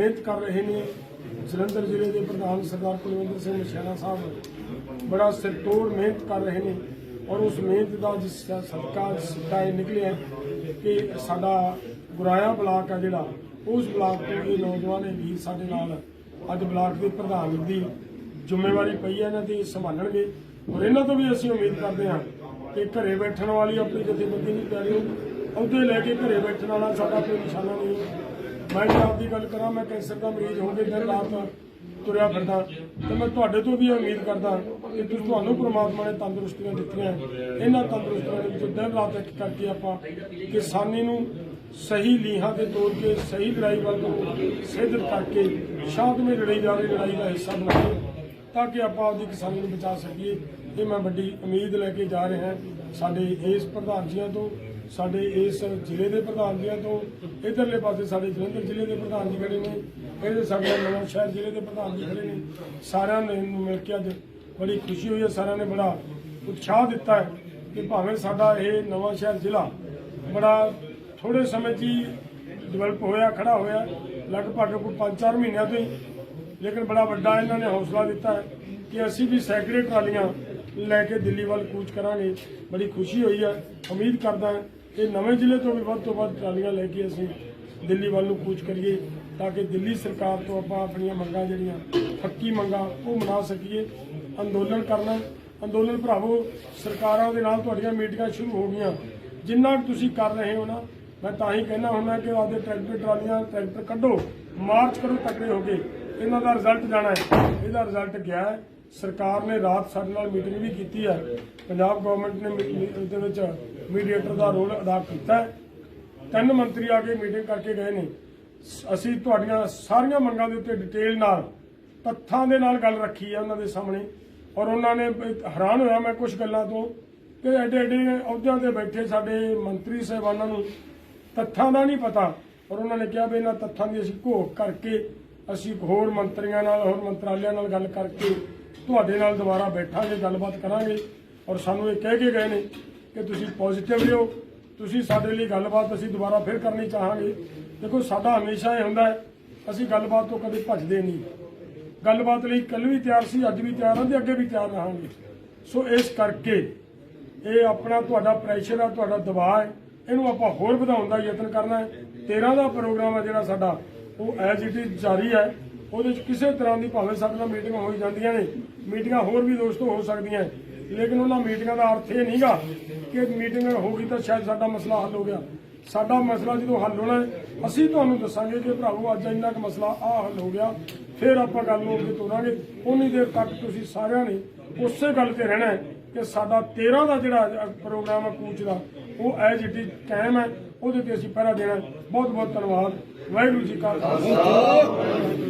ਮਿਹਨਤ ਕਰ ਰਹੇ ਨੇ। ਜਲੰਧਰ ਜ਼ਿਲ੍ਹੇ ਦੇ ਪ੍ਰਧਾਨ ਸਰਦਾਰ ਕੁਲਵਿੰਦਰ ਸਿੰਘ ਮਛਿਆਣਾ ਸਾਹਿਬ ਬੜਾ ਸਿਰਤੋੜ ਮਿਹਨਤ ਕਰ ਰਹੇ ਨੇ ਔਰ ਉਸ ਮਿਹਨਤ ਦਾ ਜਿਸ ਸਦਕਾ, ਸਿੱਟਾ ਇਹ ਨਿਕਲਿਆ ਕਿ ਸਾਡਾ ਗੁਰਾਇਆ ਬਲਾਕ ਆ ਜਿਹੜਾ, ਉਸ ਬਲਾਕ ਤੋਂ ਇਹ ਨੌਜਵਾਨ ਇਹ ਵੀਰ ਸਾਡੇ ਨਾਲ। ਅੱਜ ਬਲਾਕ ਦੇ ਪ੍ਰਧਾਨ ਦੀ ਜ਼ਿੰਮੇਵਾਰੀ ਪਈ ਹੈ, ਇਹਨਾਂ ਦੀ ਸੰਭਾਲਣਗੇ। ਔਰ ਇਹਨਾਂ ਤੋਂ ਵੀ ਅਸੀਂ ਉਮੀਦ ਕਰਦੇ ਹਾਂ ਕਿ ਘਰੇ ਬੈਠਣ ਵਾਲੀ ਆਪਣੀ ਜਥੇਬੰਦੀ ਨਹੀਂ ਪਿਆਰੀ ਉਹਦੇ ਲੈ ਕੇ ਘਰੇ ਬੈਠਣ ਵਾਲਾ ਸਾਡਾ ਕੋਈ ਨਿਸ਼ਾਨਾ ਨਹੀਂ ਮੈਂ ਜੇ ਆਪਦੀ ਗੱਲ ਕਰਾਂ, ਮੈਂ ਕੈਂਸਰ ਦਾ ਮਰੀਜ਼ ਹੋ ਕੇ ਦਿਨ ਰਾਤ ਤੁਰਿਆ ਫਿਰਦਾ ਤੇ ਮੈਂ ਤੁਹਾਡੇ ਤੋਂ ਵੀ ਇਹ ਉਮੀਦ ਕਰਦਾ ਕਿ ਤੁਸੀਂ ਤੁਹਾਨੂੰ ਪ੍ਰਮਾਤਮਾ ਨੇ ਤੰਦਰੁਸਤੀਆਂ ਦਿੱਤੀਆਂ। ਇਹਨਾਂ ਤੰਦਰੁਸਤੀਆਂ ਦੇ ਵਿੱਚ ਦਿਨ ਰਾਤ ਇੱਕ ਕਰਕੇ ਆਪਾਂ ਕਿਸਾਨੀ ਨੂੰ ਸਹੀ ਲੀਹਾਂ ਤੇ ਤੋੜ ਕੇ, ਸਹੀ ਲੜਾਈ ਵੱਲ ਸਿੱਧ ਕਰਕੇ ਸ਼ਾਂਤਮਈ ਲੜਾਈ ਜਾ ਰਹੀ ਲੜਾਈ ਦਾ ਹਿੱਸਾ ਬਣਾਈਏ ਤਾਂ ਕਿ ਆਪਾਂ ਆਪਦੀ ਕਿਸਾਨੀ ਨੂੰ ਬਚਾ ਸਕੀਏ। ਇਹ ਮੈਂ ਵੱਡੀ ਉਮੀਦ ਲੈ ਕੇ ਜਾ ਰਿਹਾ ਸਾਡੇ ਇਸ ਪ੍ਰਧਾਨ ਜੀਆਂ ਤੋਂ। ਸਾਡੇ ਇਸ ਜ਼ਿਲ੍ਹੇ ਦੇ ਪ੍ਰਧਾਨ ਜੀਆਂ ਤੋਂ ਇਧਰਲੇ ਪਾਸੇ ਸਾਡੇ ਜਲੰਧਰ ਜ਼ਿਲ੍ਹੇ ਦੇ ਪ੍ਰਧਾਨ ਜੀ ਖੜੇ ਨੇ ਇਹਦੇ ਸਾਡੇ ਨਵਾਂ ਸ਼ਹਿਰ ਜ਼ਿਲ੍ਹੇ ਦੇ ਪ੍ਰਧਾਨ ਜੀ ਖੜੇ ਨੇ। ਸਾਰਿਆਂ ਨੇ ਨੂੰ ਮਿਲ ਕੇ ਅੱਜ ਬੜੀ ਖੁਸ਼ੀ ਹੋਈ ਹੈ ਸਾਰਿਆਂ ਨੇ ਬੜਾ ਉਤਸ਼ਾਹ ਦਿੱਤਾ ਹੈ ਕਿ ਭਾਵੇਂ ਸਾਡਾ ਇਹ ਨਵਾਂ ਸ਼ਹਿਰ ਜ਼ਿਲ੍ਹਾ ਬੜਾ ਥੋੜੇ ਸਮੇਂ 'ਚ ਹੀ ਡਿਵੈਲਪ ਹੋਇਆ ਖੜਾ ਹੋਇਆ, ਲਗਭਗ ਕੋਈ 5-4 ਮਹੀਨਿਆਂ ਤੋਂ ਹੀ, ਲੇਕਿਨ ਬੜਾ ਵੱਡਾ ਇਹਨਾਂ ਨੇ ਹੌਸਲਾ ਦਿੱਤਾ ਹੈ ਕਿ ਅਸੀਂ ਵੀ ਸੈਕਰੇਟ ਟਰਾਲੀਆਂ ਲੈ ਕੇ ਦਿੱਲੀ ਵੱਲ ਕੂਚ ਕਰਾਂਗੇ। ਬੜੀ ਖੁਸ਼ੀ ਹੋਈ ਹੈ। ਉਮੀਦ ਕਰਦਾ ਹਾਂ ਕਿ ਨਵੇਂ ਜ਼ਿਲ੍ਹੇ ਤੋਂ ਵੀ ਵੱਧ ਤੋਂ ਵੱਧ ਟਰਾਲੀਆਂ ਲੈ ਕੇ ਅਸੀਂ ਦਿੱਲੀ ਵੱਲ ਨੂੰ ਕੂਚ ਕਰੀਏ ਤਾਂ ਕਿ ਦਿੱਲੀ ਸਰਕਾਰ ਤੋਂ ਆਪਾਂ ਆਪਣੀਆਂ ਮੰਗਾਂ ਜਿਹੜੀਆਂ ਪੱਕੀ ਮੰਗਾਂ ਉਹ ਮਨਾ ਸਕੀਏ। ਅੰਦੋਲਨ ਕਰਨਾ ਅੰਦੋਲਨ ਭਰਾਵੋ, ਸਰਕਾਰਾਂ ਦੇ ਨਾਲ ਤੁਹਾਡੀਆਂ ਮੀਟਿੰਗਾਂ ਸ਼ੁਰੂ ਹੋ ਗਈਆਂ। ਜਿੰਨਾ ਤੁਸੀਂ ਕਰ ਰਹੇ ਹੋ ਨਾ, ਮੈਂ ਤਾਂ ਹੀ ਕਹਿਣਾ ਹੁੰਦਾ ਕਿ ਆਪਦੇ ਟਰੈਕਟਰ, ਟਰਾਲੀਆਂ, ਟਰੈਕਟਰ ਕੱਢੋ, ਮਾਰਚ ਕਰੋ ਤਕੜੇ ਹੋ ਕੇ। ਇਹਨਾਂ ਦਾ ਰਿਜ਼ਲਟ ਜਾਣਾ ਹੈ। ਇਹਦਾ ਰਿਜ਼ਲਟ ਗਿਆ ਹੈ। ਸਰਕਾਰ ਨੇ ਰਾਤ ਸਾਡੇ ਨਾਲ ਮੀਟਿੰਗ ਵੀ ਕੀਤੀ ਹੈ। ਪੰਜਾਬ ਗਵਰਨਮੈਂਟ ਨੇ ਮੀ- ਮੀ- ਵਿੱਚ ਮੀਡੀਏਟਰ ਦਾ ਰੋਲ ਅਦਾ ਕੀਤਾ ਤਿੰਨ ਮੰਤਰੀ ਆ ਕੇ ਮੀਟਿੰਗ ਕਰਕੇ ਗਏ ਨੇ। ਸ- ਅਸੀਂ ਤੁਹਾਡੀਆਂ ਸਾਰੀਆਂ ਮੰਗਾਂ ਦੇ ਉੱਤੇ ਡਿਟੇਲ ਨਾਲ, ਤੱਥਾਂ ਦੇ ਨਾਲ ਗੱਲ ਰੱਖੀ ਹੈ ਉਹਨਾਂ ਦੇ ਸਾਹਮਣੇ। ਔਰ ਉਹਨਾਂ ਨੇ ਹੈਰਾਨ ਹੋਇਆ ਮੈਂ ਕੁਝ ਗੱਲਾਂ ਤੋਂ ਕਿ ਐਡੇ ਐਡੇ ਅਹੁਦਿਆਂ ਤੇ ਬੈਠੇ ਸਾਡੇ ਮੰਤਰੀ ਸਾਹਿਬਾਨਾਂ ਨੂੰ ਤੱਥਾਂ ਦਾ ਨਹੀਂ ਪਤਾ। ਔਰ ਉਹਨਾਂ ਨੇ ਕਿਹਾ ਵੀ ਇਹਨਾਂ ਤੱਥਾਂ ਦੀ ਅਸੀਂ ਘੋਖ ਕਰਕੇ, ਅਸੀਂ ਹੋਰ ਮੰਤਰੀਆਂ ਨਾਲ, ਹੋਰ ਮੰਤਰਾਲਿਆਂ ਨਾਲ ਗੱਲ ਕਰਕੇ ਤੁਹਾਡੇ ਨਾਲ ਦੁਬਾਰਾ ਬੈਠਾਂਗੇ, ਗੱਲਬਾਤ ਕਰਾਂਗੇ ਔਰ ਸਾਨੂੰ ਇਹ ਕਹਿ ਕੇ ਗਏ ਨੇ ਕਿ ਤੁਸੀਂ ਪੋਜ਼ਿਟਿਵ ਰਹੋ। ਤੁਸੀਂ ਸਾਡੇ ਲਈ ਗੱਲਬਾਤ ਅਸੀਂ ਦੁਬਾਰਾ ਫਿਰ ਕਰਨੀ ਚਾਹਾਂਗੇ। ਦੇਖੋ, ਸਾਡਾ ਹਮੇਸ਼ਾ ਇਹ ਹੁੰਦਾ ਹੈ, ਅਸੀਂ ਗੱਲਬਾਤ ਤੋਂ ਕਦੇ ਭੱਜਦੇ ਨਹੀਂ। ਗੱਲਬਾਤ ਲਈ ਕੱਲ ਵੀ ਤਿਆਰ ਸੀ, ਅੱਜ ਵੀ ਤਿਆਰ ਹਾਂ ਤੇ ਅੱਗੇ ਵੀ ਤਿਆਰ ਰਹਾਂਗੇ। ਸੋ ਇਸ ਕਰਕੇ ਇਹ ਆਪਣਾ ਤੁਹਾਡਾ ਪ੍ਰੈਸ਼ਰ ਆ, ਤੁਹਾਡਾ ਦਬਾਅ ਹੈ। ਇਹਨੂੰ ਆਪਾਂ ਹੋਰ ਵਧਾਉਣ ਦਾ ਯਤਨ ਕਰਨਾ ਹੈ। 13 ਦਾ ਪ੍ਰੋਗਰਾਮ ਹੈ ਜਿਹੜਾ ਸਾਡਾ, ਉਹ ਐਜ਼ ਇਟ ਇਜ਼ ਜਾਰੀ ਹੈ। ਉਹਦੇ 'ਚ ਕਿਸੇ ਤਰ੍ਹਾਂ ਦੀ ਭਾਵੇਂ ਸਾਡੇ ਨਾਲ ਮੀਟਿੰਗਾਂ ਹੋਈ ਜਾਂਦੀਆਂ ਨੇ, ਮੀਟਿੰਗਾਂ ਹੋਰ ਵੀ ਦੋਸਤੋ ਹੋ ਸਕਦੀਆਂ ਲੇਕਿਨ ਉਹਨਾਂ ਮੀਟਿੰਗਾਂ ਦਾ ਅਰਥ ਇਹ ਨਹੀਂਗਾ ਕਿ ਮੀਟਿੰਗ ਹੋ ਗਈ ਤਾਂ ਸ਼ਾਇਦ ਸਾਡਾ ਮਸਲਾ ਹੱਲ ਹੋ ਗਿਆ। ਸਾਡਾ ਮਸਲਾ ਜਦੋਂ ਹੱਲ ਹੋਣਾ ਅਸੀਂ ਤੁਹਾਨੂੰ ਦੱਸਾਂਗੇ ਕਿ ਭਰਾਵੋ ਅੱਜ ਇੰਨਾ ਕੁ ਮਸਲਾ ਆ ਹੱਲ ਹੋ ਗਿਆ, ਫਿਰ ਆਪਾਂ ਗੱਲ ਨੂੰ ਅੱਗੇ ਤੋਰਾਂਗੇ। ਉਨੀ ਦੇਰ ਤੱਕ ਤੁਸੀਂ ਸਾਰਿਆਂ ਨੇ ਉਸੇ ਗੱਲ ਤੇ ਰਹਿਣਾ ਕਿ ਸਾਡਾ 13 ਦਾ ਜਿਹੜਾ ਪ੍ਰੋਗਰਾਮ ਹੈ ਕੂਚ ਦਾ, ਉਹ ਐਜ ਇਟ ਇਜ਼ ਕਾਇਮ ਹੈ, ਉਹਦੇ ਤੇ ਅਸੀਂ ਪਹਿਰਾ ਦੇਣਾ ਬਹੁਤ ਬਹੁਤ ਧੰਨਵਾਦ। ਵਾਹਿਗੁਰੂ ਜੀ ਕਾ ਖਾਲਸਾ।